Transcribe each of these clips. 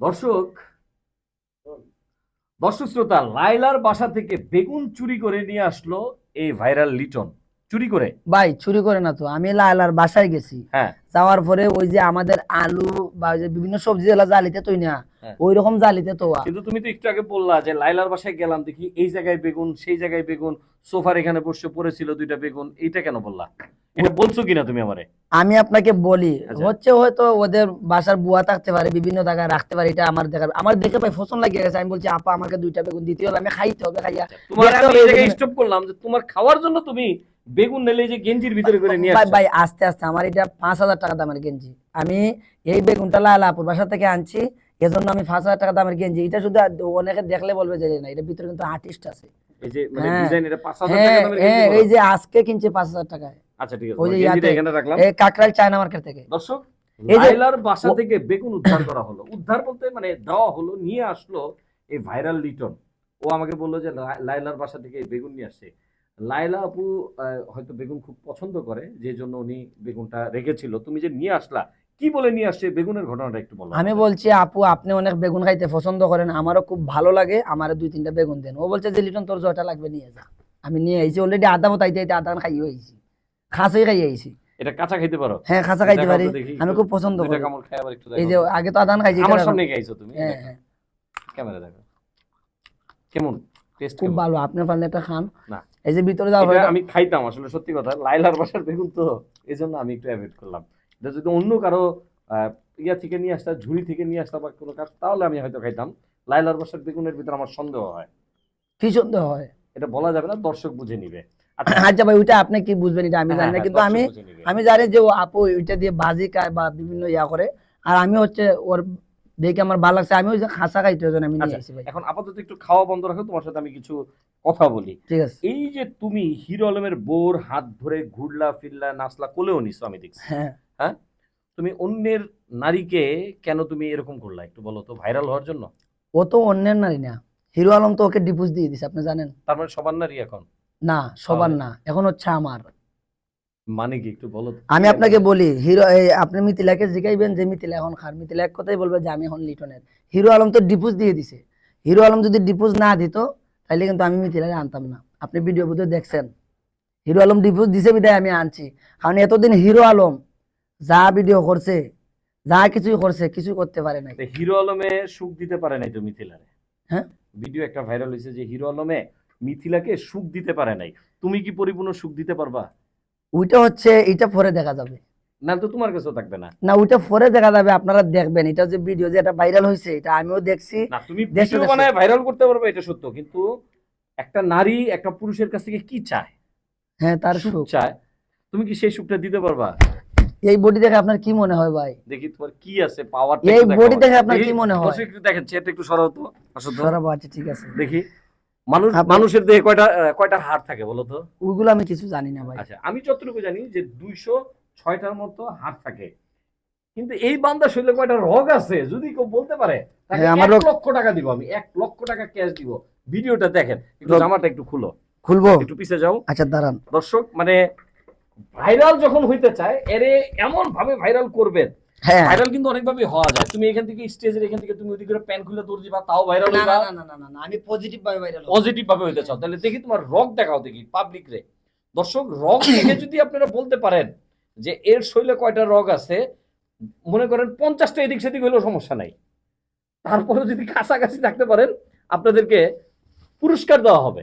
দর্শক দর্শক শ্রোতা লাইলার বাসা থেকে বেগুন চুরি করে নিয়ে আসলো এই ভাইরাল লিটন। চুরি করে? ভাই চুরি করে না তো। আমি লাইলার বাসায় গেছি। হ্যাঁ। যাওয়ার পরে ওই যে আমাদের আলু বা ওই যে বিভিন্ন সবজি এলাকা জালিতে তুই না। ওই রকম জালিতে তো কিন্তু তুমি তো একটু আগে বললা যে লাইলার বাসায় গেলাম দেখি এই জায়গায় বেগুন সেই জায়গায় বেগুন সোফার এখানে বসে পড়েছিল দুইটা বেগুন এইটা কেন বললা? এটা বলছো কিনা তুমি আমারে? আমি আপনাকে বলি আচ্ছা। হচ্ছে হয়তো ওদের বাসার বুয়া থাকতে পারে বিভিন্ন জায়গায় রাখতে পারে এটা আমার দেখার আমার দেখে ভাই ফসল লাগিয়ে গেছে। আমি বলছি আপা আমাকে দুইটা বেগুন দিতে হবে আমি খাইতে হবে খাইয়া তোমার আমি হবে এই জায়গায় স্টপ করলাম যে তোমার খাওয়ার জন্য তুমি বেগুন নেলে যে গেঞ্জির ভিতরে করে নিয়ে ভাই ভাই আস্তে আস্তে আমার এটা পাঁচ হাজার টাকা দামের গেঞ্জি। আমি এই বেগুনটা লাল আপুর বাসা থেকে আনছি এজন্য আমি পাঁচ হাজার টাকা দামের গেঞ্জি। এটা শুধু অনেকে দেখলে বলবে যে না এটা ভিতরে কিন্তু আর্টিস্ট আছে। এই যে মানে হ্যাঁ। ডিজাইন এটা 5000 টাকা হ্যাঁ হ্যাঁ এই? যে আজকে কিনছে পাঁচ হাজার টাকায়। আচ্ছা ঠিক আছে ওই যে তোমার গেঞ্জিটা ইয়াতে- এখানে রাখলাম। এই কাকরাইল চায়না মার্কেট থেকে। দর্শক এই বাসা থেকে বেগুন উদ্ধার করা হলো। উদ্ধার বলতে মানে দেওয়া হলো নিয়ে আসলো এই ভাইরাল লিটন। ও আমাকে বলল যে লাই- লাইলার বাসা থেকে বেগুন নিয়ে আসছে। লাইলা আপু আহ, হয়তো বেগুন খুব পছন্দ করে যে জন্য উনি বেগুনটা রেখেছিল। তুমি যে নিয়ে আসলা কি বলে নিয়ে আসছে? বেগুনের ঘটনাটা একটু বলো আমি বলছি আপু আপনি অনেক বেগুন খাইতে পছন্দ করেন আমারও খুব ভালো লাগে আমার দুই তিনটা বেগুন দেন। ও বলছে যে লিটন তোর জয়টা লাগবে নিয়ে যা। আমি নিয়ে আইছি অলরেডি আধা মতো আইতে আধা খাইয়ে আইছি। খাসি খাইয়ে আইছি। এটা কাঁচা খাইতে পারো? হ্যাঁ খাসা খাইতে পারি। আমি খুব পছন্দ করি। কামড় খাই আবার একটু এই যে আগে তো আদান খাইছি আমার সামনে খাইছো তুমি? হ্যাঁ হ্যাঁ। ক্যামেরা দেখো। কেমন? টেস্ট খুব ভালো আপনি পারলে এটা খান। না। এই যে ভিতরে এটা পরে আমি খাইতাম আসলে সত্যি কথা। লাইলার বাসার বেগুন তো এই জন্য আমি একটু অ্যাভয়েড করলাম। এটা যদি অন্য কারও ইয়া থেকে নিয়ে আসতা ঝুড়ি থেকে নিয়ে আসতা বা কোনো কাজ তাহলে আমি হয়তো খাইতাম। লাইলার বাসার বেগুনের ভিতরে আমার সন্দেহ হয়। কি সন্দেহ হয়? এটা বলা যাবে না দর্শক বুঝে নিবে। আচ্ছা, আচ্ছা ভাই ওইটা আপনি কি বুঝবেন? এটা আমি হ্যাঁ, জানি না হ্যাঁ, কিন্তু আমি আমি জানি যে ও আপু ওইটা দিয়ে ভাজি খায় বা বিভিন্ন ইয়া করে। আর আমি হচ্ছে ওর দেখে আমার ভালো লাগছে আমি ওই যে খাসা খাইতে আমি নিয়ে আসি ভাই। এখন আপাতত একটু খাওয়া বন্ধ রাখো তোমার সাথে আমি কিছু কথা বলি। ঠিক আছে। এই যে তুমি হিরো আলমের বোর হাত ধরে ঘুরলা ফিরলা নাচলা কোলেও নিছো আমি দেখছি। হ্যাঁ। তুমি অন্যের নারীকে কেন তুমি এরকম করলা? একটু বলো তো ভাইরাল হওয়ার জন্য? ও তো অন্যের নারী না। হিরো আলম তো ওকে ডিভোর্স দিয়ে দিছে আপনি জানেন? তার মানে সবার নারী এখন? না সবার না এখন হচ্ছে আমার। মানে কি একটু বলো আমি আপনাকে বলি হিরো আপনি মিথিলাকে জিগাইবেন যে মিথিলা এখন খার। মিথিলা এক কথাই বলবে যে আমি এখন লিটনের। হিরো আলম তো ডিভোর্স দিয়ে দিছে। হিরো আলম যদি ডিভোর্স না দিত তাহলে কিন্তু আমি মিথিলাকে আনতাম না। আপনি ভিডিও বুঝে দেখছেন। হিরো আলম ডিভোর্স দিছে বিদায় আমি আনছি। কারণ এতদিন হিরো আলম যা ভিডিও করছে যা কিছুই করছে কিছুই করতে পারে নাই। হিরো আলমে সুখ দিতে পারে নাই তো মিথিলারে। হ্যাঁ? ভিডিও একটা ভাইরাল হয়েছে যে হিরো আলমে মিথিলাকে সুখ দিতে পারে নাই। তুমি কি পরিপূর্ণ সুখ দিতে পারবা? ওইটা হচ্ছে এটা পরে দেখা যাবে। না তো তোমার কাছেও থাকবে না। না ওইটা পরে দেখা যাবে আপনারা দেখবেন। এটা যে ভিডিও যে এটা ভাইরাল হয়েছে এটা আমিও দেখছি। না তুমি ভিডিও বানায় ভাইরাল করতে পারবে এটা সত্য। কিন্তু একটা নারী একটা পুরুষের কাছ থেকে কি চায়? হ্যাঁ তার সুখ। চায়। তুমি কি সেই সুখটা দিতে পারবা? এই বডি দেখে আপনার কি মনে হয় ভাই? দেখি তোমার কি আছে পাওয়ার এই body দেখে আপনার কি মনে হয়? একটু দেখেন চেয়ারটা একটু সরাও তো সরাবো আচ্ছা ঠিক আছে। দেখি মানুষ মানুষের দেহে কয়টা কয়টা হাড় থাকে বলো তো? ওইগুলো আমি কিছু জানি না ভাই। আচ্ছা আমি যতটুকু জানি যে দুইশো ছয়টার মতো হাড় থাকে। কিন্তু এই বান্দা শরীরে কয়টা রোগ আছে যদি কেউ বলতে পারে তাকে হ্যাঁ, আমার এক রোগ- লক্ষ টাকা দিব আমি এক লক্ষ টাকা ক্যাশ দিব। ভিডিওটা দেখেন একটু জামাটা একটু খুলো। খুলবো? একটু পিছে যাও। আচ্ছা দাঁড়ান। দর্শক মানে ভাইরাল যখন হইতে চায় এরে এমন ভাবে ভাইরাল করবেন। হ্যাঁ। ভাইরাল কিন্তু অনেক ভাবে হওয়া যায়। তুমি এখান থেকে স্টেজের এখান থেকে তুমি ওদিকে প্যান খুলে দৌড় দিবা তাও ভাইরাল হইবা। না না না আমি পজিটিভ ভাবে ভাইরাল পজিটিভ ভাবে হইতে চাও। তাহলে দেখি তোমার রগ দেখাও দেখি পাবলিক রে। দর্শক রগ দেখে যদি আপনারা বলতে পারেন যে এর শৈলে কয়টা রগ আছে মনে করেন পঞ্চাশটা এদিক সেদিক হইলেও সমস্যা নাই। তারপরে যদি কাছাকাছি থাকতে পারেন আপনাদেরকে পুরস্কার দেওয়া হবে।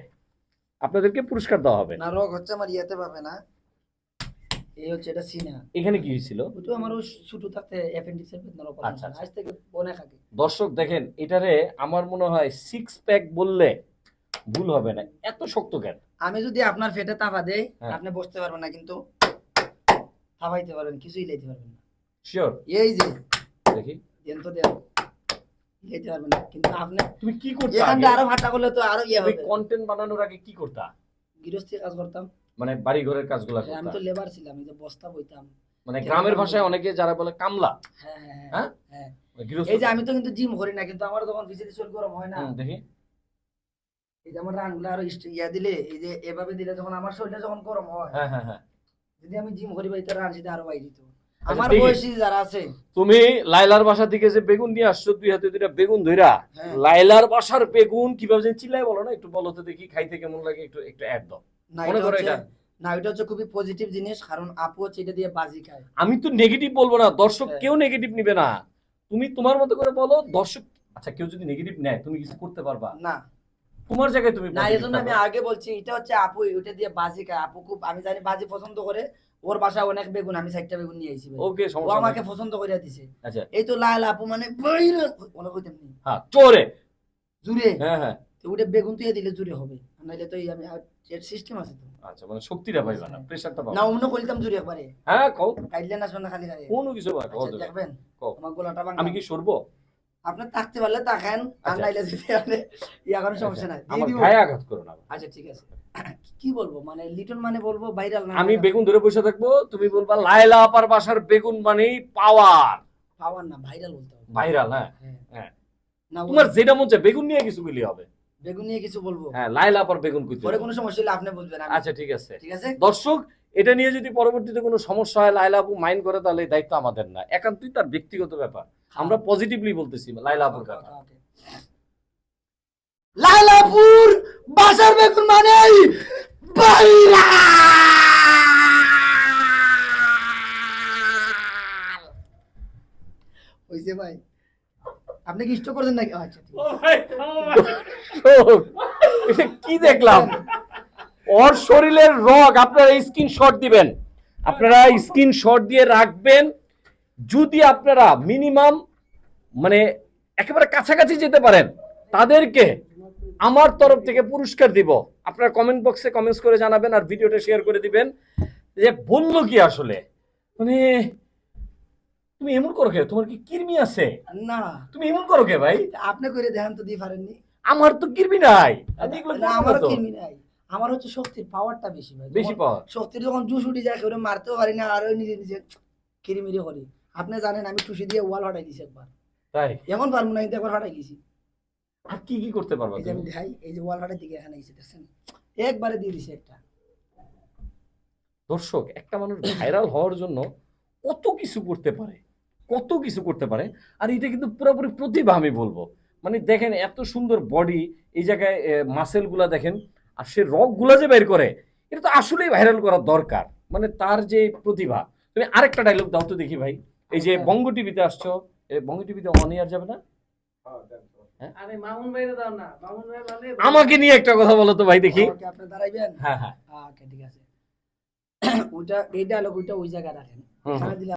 আপনাদেরকে পুরস্কার দেওয়া হবে। না রোগ হচ্ছে আমার ইয়াতে পাবে না। এই হচ্ছে এটা সিনা এখানে কি হয়েছিল? ওটা আমার ছোট থাকতে অ্যাপেন্ডিক্স এর বেদনার আচ্ছা, অপারেশন আচ্ছা। আজ থেকে দর্শক দেখেন এটারে আমার মনে হয় সিক্স প্যাক বললে ভুল হবে না। এত শক্ত কেন? আমি যদি আপনার ফেটে তাপা দেই হ্যাঁ। আপনি বসতে পারবেন না কিন্তু পারবেন কিছুই লাইতে পারবেন না। শিওর এই যে দেখি। দেন তো দেন। লাইতে পারবেন না কিন্তু আপনি তুমি কি করতে এখানটা আরও ভাটা করলে তো আরও ইয়ে হবে। কন্টেন্ট বানানোর আগে কি করতা? গৃহস্থী কাজ করতাম। মানে বাড়ি ঘরের কাজগুলো হ্যাঁ, আমি তো লেবার ছিলাম এই যে বস্তা বইতাম। মানে গ্রামের ভাষায় অনেকে যারা বলে কামলা। হ্যাঁ হ্যাঁ, হ্যাঁ? হ্যাঁ? এই যে আমি তো কিন্তু জিম করি না কিন্তু আমার যখন ভিজিতে চল গরম হয় না দেখি। এই যে আমার রানগুলো আরও ইয়া দিলে এই যে এভাবে দিলে যখন আমার শরীরটা যখন গরম হয় হ্যাঁ হ্যাঁ হ্যাঁ। যদি আমি জিম করি ভাই তো রান সেটা আরও বাইরে দিত আমার বয়সী যারা আছে তুমি লাইলার বাসা থেকে যে বেগুন নিয়ে আসছো দুই হাতে দুইটা বেগুন ধইরা। লাইলার বাসার বেগুন কীভাবে যেন চিল্লাই বলো না একটু বলো তো দেখি খাইতে কেমন লাগে একটু একটু অ্যাড দাও। মনে করো এটা। না এটা হচ্ছে খুবই পজিটিভ জিনিস কারণ আপু হচ্ছে এটা দিয়ে বাজি খায়। আমি তো নেগেটিভ বলব না দর্শক হ্যাঁ। কেউ নেগেটিভ নিবে না। তুমি তোমার মতো করে বলো দর্শক আচ্ছা কেউ যদি নেগেটিভ নেয় তুমি কিছু করতে পারবা? না। তোমার জায়গায় তুমি না এই আমি আগে বলছি এটা হচ্ছে আপু ওটা দিয়ে বাজি খায়। আপু খুব আমি জানি বাজি পছন্দ করে ওর বাসায় অনেক বেগুন আমি চারটা বেগুন নিয়ে আইছি। ওকে ও আমাকে পছন্দ করে দিছে। আচ্ছা। এই তো লাল আপু মানে বাইরে ওলা কইতাম হ্যাঁ চোরে। জুড়ে। হ্যাঁ হ্যাঁ। ওটা বেগুন তুই দিলে জুড়ে হবে নাইলে তো এই আমি সিস্টেম আছে তো। আচ্ছা মানে শক্তিটা পাইবা না প্রেসারটা না অন্য কইতাম জুড়ে একবারে। হ্যাঁ কও। কাইলে না শোনা খালি গায়ে। কোনো কিছু না কও আচ্ছা, দেখবেন কও। আমার গোলাটা ভাঙা। আমি কি সরবো? আপনি থাকতে পারলে তাকান আর আচ্ছা। নাইলে যদি আপনি ইয়া করার সমস্যা নাই আমার। গায়ে আঘাত করো না। আচ্ছা ঠিক আছে। কি বলব মানে লিটন মানে বলব ভাইরাল না আমি বেগুন ধরে বসে থাকব তুমি বলবা লাইলা আপার বাসার বেগুন মানেই পাওয়ার পাওয়ার না ভাইরাল বলতে ভাইরাল হ্যাঁ। হ্যাঁ। হ্যাঁ। না তোমার যেটা মন চায় বেগুন নিয়ে কিছু বলি হবে। বেগুন নিয়ে কিছু বলব? হ্যাঁ লাইলা আপার বেগুন কইতে পরে কোনো সমস্যা হলে আপনি বলবেন আচ্ছা ঠিক আছে। ঠিক আছে? দর্শক এটা নিয়ে যদি পরবর্তীতে কোনো সমস্যা হয় লাইলা আপু মাইন্ড করে তাহলে এই দায়িত্ব আমাদের না। একান্তই তার ব্যক্তিগত ব্যাপার। আমরা পজিটিভলি বলতেছি লাইলা আপুর কথা। লাইলাপুর বাসার বেগুন মানে হইছে ভাই আপনি কি ইষ্ট করছেন নাকি? আচ্ছা কি দেখলাম? ওর শরীরের রগ আপনারা স্ক্রিনশট দিবেন। আপনারা স্ক্রিনশট দিয়ে রাখবেন। যদি আপনারা মিনিমাম মানে একেবারে কাছাকাছি যেতে পারেন তাদেরকে আমার তরফ থেকে পুরস্কার দিব। আপনারা কমেন্ট বক্সে কমেন্টস করে জানাবেন আর ভিডিওটা শেয়ার করে দিবেন। যে বলল কি আসলে? মানে তুমি এমন করো কে? তোমার কি কিরমি আছে? না। তুমি এমন করো কে ভাই? আপনি করে দেখান তো দিয়ে পারেননি। আমার তো কিরমি নাই। আমি এগুলো আমারও কিরমি নাই। আমার হচ্ছে শক্তির পাওয়ারটা বেশি ভাই। বেশি যখন- পাওয়া শক্তির যখন জুস উঠে যায় কেউ মারতেও পারি না আরও নিজে নিজে কিরিমিরি করি। আপনি জানেন আমি টুসি দিয়ে ওয়াল হটাই দিছি একবার। তাই? এখন পারব না কিন্তু একবার হটাই গেছি আর কি কি করতে পারবা আমি? দেখাই এই যে ওয়াল হটাই দিকে এখানে এসে দেখছেন? একবারে দিয়ে দিছি একটা। দর্শক একটা মানুষ ভাইরাল হওয়ার জন্য কত কিছু করতে পারে? কত কিছু করতে পারে আর এটা কিন্তু পুরোপুরি প্রতিভা আমি বলব। মানে দেখেন এত সুন্দর বডি এই জায়গায় মাসেলগুলা দেখেন আর সে রকগুলা যে বের করে এটা তো আসলেই ভাইরাল করা দরকার। মানে তার যে প্রতিভা তুমি আরেকটা ডায়লগ দাও তো দেখি ভাই। এই যে বঙ্গ টিভিতে আসছো বঙ্গ টিভিতে অন ইয়ার যাবে না? আরে মামুন ভাইরে দাও না মামুন ভাই মানে আমাকে নিয়ে একটা কথা বলো তো ভাই দেখি। আপনি দাঁড়াইবেন? হ্যাঁ হ্যাঁ। ওকে ঠিক আছে। ওইটা এই ডায়লগ ওইটা ওই জায়গায় রাখেন।